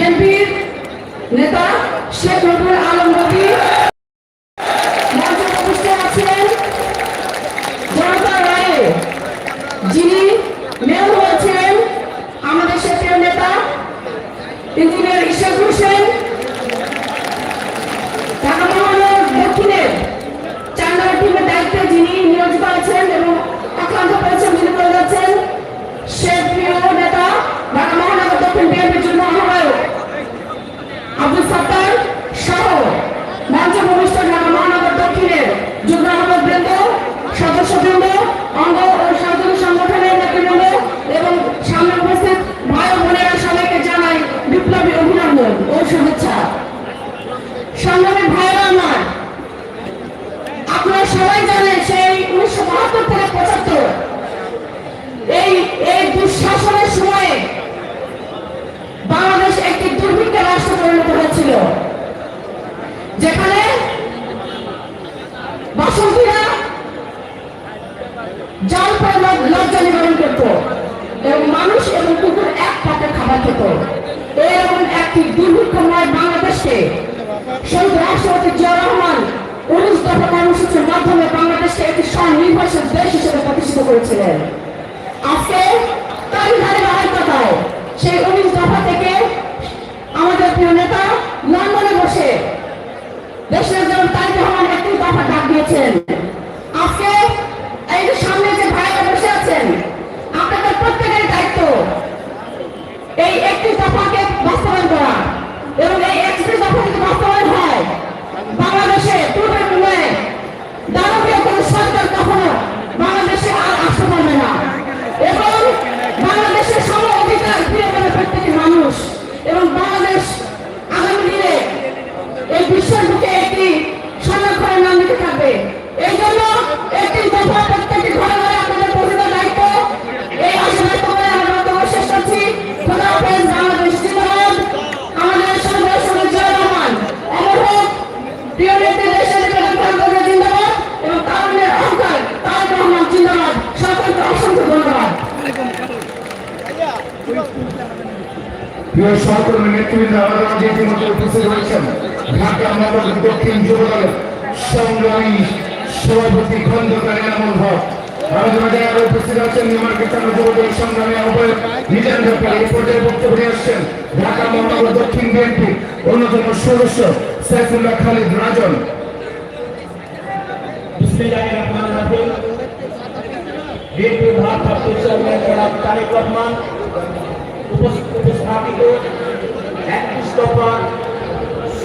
বিএনপির নেতা শেখ নজরুল আলম রবি মঞ্চে উপস্থিত আছেন জনতা রায়ে যিনি মেয়র হয়েছিলেন আমাদের সেপ্রিয় নেতা ইঞ্জিনিয়ার ইশাক হোসেন ঢাকা মহানগর দক্ষিণের চান্দার টিমের দায়িত্বে যিনি নিয়োজিত আছেন এবং অক্লান্ত পরিশ্রম যিনি করে যাচ্ছেন সে প্রিয় নেতা ঢাকা মহানগর দক্ষিণ বিএনপির জন্য আহ্বায়ক আব্দুল সত্তার সহ মঞ্চে ভূমিষ্ঠ ঢাকা মহানগর দক্ষিণের যুগ্ম আহ্বায়ক বৃন্দ সদস্যবৃন্দ অঙ্গ ও সাধারণ সংগঠনের নেতৃবৃন্দ এবং সামনে উপস্থিত ভাই ও বোনেরা সবাইকে জানাই বিপ্লবী অভিনন্দন ও শুভেচ্ছা সংগ্রামী ভাইরা আমার আপনারা সবাই জানেন সেই উনিশশো বাহাত্তর থেকে পঁচাত্তর এই এই দুঃশাসনের সময়ে বাংলাদেশ একটি দুর্ভিক্ষের রাষ্ট্র পরিণত হয়েছিল যেখানে বাসন্তীরা জল পরে ল- লজ্জা নিবারণ করত এবং মানুষ এবং কুকুর এক পাতে খাবার খেত এরকম একটি দুর্ভিক্ষময় বাংলাদেশকে শহীদ রাষ্ট্রপতি জিয়া রহমান উনিশ দফা কর্মসূচির মাধ্যমে বাংলাদেশকে একটি স্বনির্ভরশীল দেশ হিসেবে প্রতিষ্ঠিত করেছিলেন। আজকে তারই ধারাবাহিকতায় সেই উনিশ দফা থেকে আমাদের প্রিয় নেতা লন্ডনে বসে দেশের জন্য তারিক রহমান একটি দফা ডাক দিয়েছেন আজকে এই যে সামনে যে ভাইরা বসে আছেন আপনাদের প্রত্যেকের দায়িত্ব এই একটি দফাকে বাস্তবায়ন করা এবং এই একটি দফা যদি বাস্তবায়ন হয় বাংলাদেশে পূর্বের তুলনায় দানবীয় কোন সরকার কখনো বাংলাদেশে আর আসতে পারবে না এবং বাংলাদেশের সম অধিকার ফিরে পাবে প্রত্যেকটি মানুষ এবং বাংলাদেশ আগামী দিনে এই বিশ্বের বুকে একটি সংরক্ষণের নাম দিতে থাকবে। এই জন্য একটি দফা প্রত্যেকটি ঘরে ঘরে আপনাদের পৌঁছে দায়িত্ব। এই আশীর্বাদ করে আমরা বক্তব্য শেষ করছি। খোদা হাফেজ, বাংলাদেশ জিন্দাবাদ। আমাদের সঙ্গে সঙ্গে জয় রহমান প্রিয় নেত্রী, দেশের প্রধানমন্ত্রী জিন্দাবাদ এবং তারুণ্যের অহংকার, তারেক রহমান জিন্দাবাদ। সকলকে অসংখ্য ধন্যবাদ। প্রিয় সহকর্মী, নেতৃবৃন্দ, আমাদের মাঝে ইতিমধ্যে উপস্থিত হয়েছেন। ঢাকা মহানগর দক্ষিণ যুব দলের সংগ্রামী সভাপতি খন্দকার এনামুল হক। আমাদের মাঝে উপস্থিত আছেন নিউমার্কেট চন্দ্র যুব সংগ্রামী আহ্বায়ক নিজান ব্যাপারী এই পর্যায়ে বক্তব্য আসছেন ঢাকা মহানগর দক্ষিণ বিএনপি অন্যতম সদস্য সাইফুল্লাহ খালিদ রাজন। বিএনপির ভারপ্রাপ্ত চেয়ারম্যান জনাব তারেক রহমান উপস্থাপিত একত্রিশ দফা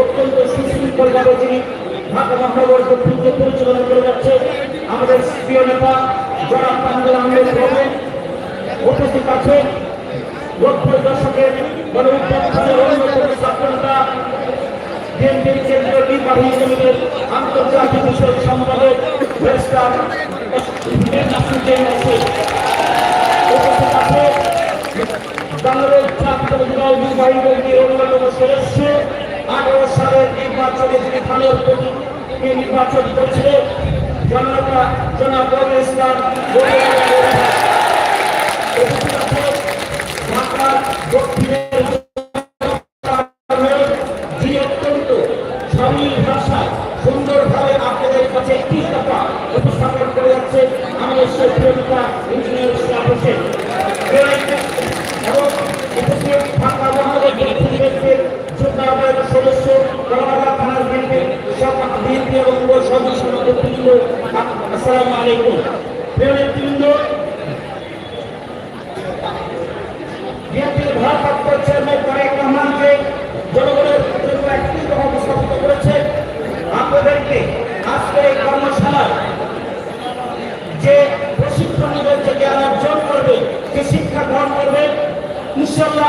অত্যন্ত সুশৃঙ্খলভাবে যিনি ঢাকা মহানগর দক্ষিণকে পরিচালনা করে যাচ্ছে আমাদের প্রিয় নেতা জনাব তাহলে আহমেদ রহমান উপস্থিত আছে নির্বাহী কমিটির আন্তর্জাতিক বাংলাদেশ সদস্য আঠারো সালের নির্বাচনে যিনি থানার প্রতি নির্বাচন করছিলেন জনতা জনাব ইসলাম দক্ষিণের যিনি অত্যন্ত সরল ভাষা সুন্দরভাবে আপনাদের কাছে একটি দফা উপস্থাপন করে যাচ্ছে আমাদের সেই প্রিয়তা ইঞ্জিনিয়ার ইসলাম হোসেন এবং উপস্থিত ঢাকা মহানগর দক্ষিণ ব্যাংকের যোদ্ধাবাদ সদস্য কলাবাগা থানার ব্যাংকের সব বিএনপি এবং সদস্য নেতৃবৃন্দ আসসালামু আলাইকুম প্রিয় নেতৃবৃন্দ বিএনপির ভারপ্রাপ্ত চেয়ারম্যান তারেক রহমানকে জনগণের জন্য একটি কথা উপস্থাপিত করেছে আপনাদেরকে আজকে এই কর্মশালায় যে প্রশিক্ষণ নেবেন যে জ্ঞান অর্জন করবে যে শিক্ষা গ্রহণ করবে ইনশাল্লাহ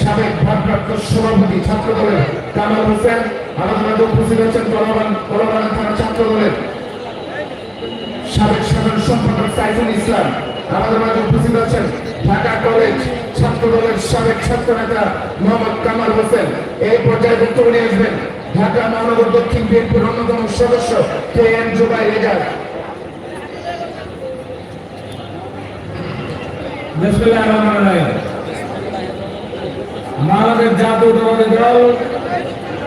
সাবেক ভারপ্রাপ্ত সভাপতি ছাত্র দলের কামাল হোসেন আমাদের উপস্থিত আছেন কলবান কলবান থানা ছাত্র দলের সাবেক সাধারণ সম্পাদক সাইফুল ইসলাম আমাদের মাঝে উপস্থিত আছেন ঢাকা কলেজ ছাত্র দলের সাবেক ছাত্র নেতা মোহাম্মদ কামাল হোসেন। এই পর্যায়ে বক্তব্য নিয়ে আসবেন ঢাকা মহানগর দক্ষিণ বিএনপির অন্যতম সদস্য কে এম জুবাই রেজাক বিসমিল্লাহির রহমানির রহিম বাংলাদেশ জাতীয়তাবাদী দল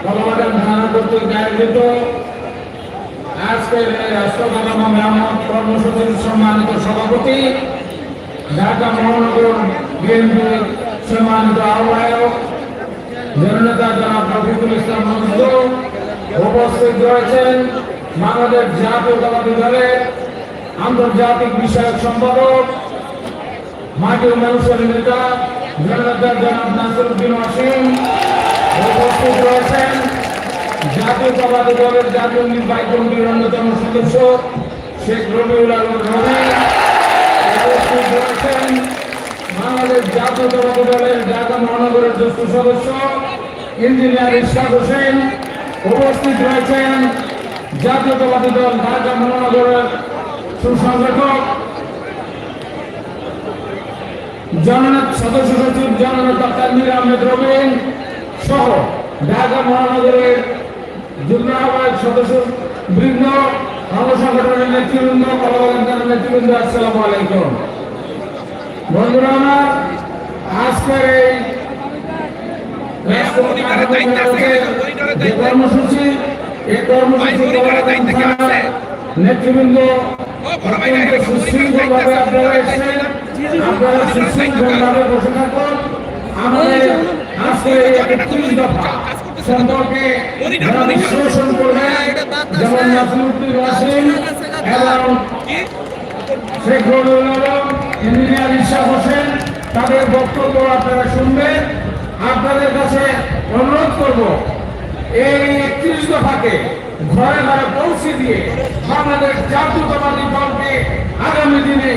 কলমাটান থানা কর্তৃক আয়োজিত আজকের এই রাষ্ট্রপতি মেহমদ কর্মসূচির সম্মানিত সভাপতি, ঢাকা মহানগর বিএনপি সম্মানিত আহ্বায়ক, জননেতা জনাব রফিকুল ইসলাম মজদুর উপস্থিত রয়েছেন বাংলাদেশ জাতীয়তাবাদী দলের আন্তর্জাতিক বিষয়ক সম্পাদক মাটির মানুষের নেতা জননেতা জনাব নাসিরুদ্দিন ওয়াসিম উপস্থিত রয়েছেন জাতীয়তাবাদী দলের জাতীয় নির্বাহী কমিটির অন্যতম সদস্য শেখ রবিউল আলম রবি উপস্থিত রয়েছেন বাংলাদেশ জাতীয়তাবাদী দলের ঢাকা মহানগরের জ্যেষ্ঠ সদস্য ইঞ্জিনিয়ার ইশাক হোসেন উপস্থিত রয়েছেন জাতীয়তাবাদী দল ঢাকা মহানগরের সুসংগঠক জননেতা সদস্য সচিব জননেতা তানভীর আহমেদ রবিন সহ ঢাকা মহানগরের যুগ্ম আহ্বায়ক সদস্য বৃন্দ অঙ্গ সংগঠনের নেতৃবৃন্দ কলকাতার নেতৃবৃন্দ আসসালামু আলাইকুম। বন্ধুরা আমার আজকের এই কর্মসূচি এই কর্মসূচি নেতৃবৃন্দ সুশৃঙ্খলভাবে আপনারা এসেছেন। আপনারা সুশৃঙ্খলভাবে আমাদের আজকে একত্রিশ দফা সম্পর্কে বিশ্লেষণ তাদের বক্তব্য আপনারা শুনবেন আপনাদের কাছে অনুরোধ করব এই একত্রিশ দফাকে ঘরে ঘরে পৌঁছে দিয়ে বাংলাদেশ জাতীয়তাবাদী দলকে আগামী দিনে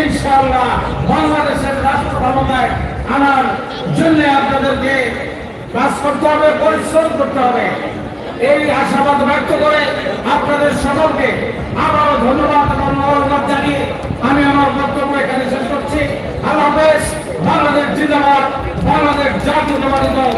ইনশাআল্লাহ বাংলাদেশের রাষ্ট্র ক্ষমতায় আনার জন্য আপনাদেরকে কাজ করতে হবে, পরিশ্রম করতে হবে। এই আশাবাদ ব্যক্ত করে আপনাদের সকলকে আবারও ধন্যবাদ এবং মহল্লাদ জানিয়ে আমি আমার বক্তব্য এখানে শেষ করছি। আল্লাহ বাংলাদেশ জিন্দাবাদ, বাংলাদেশ জাতীয়তাবাদী দল।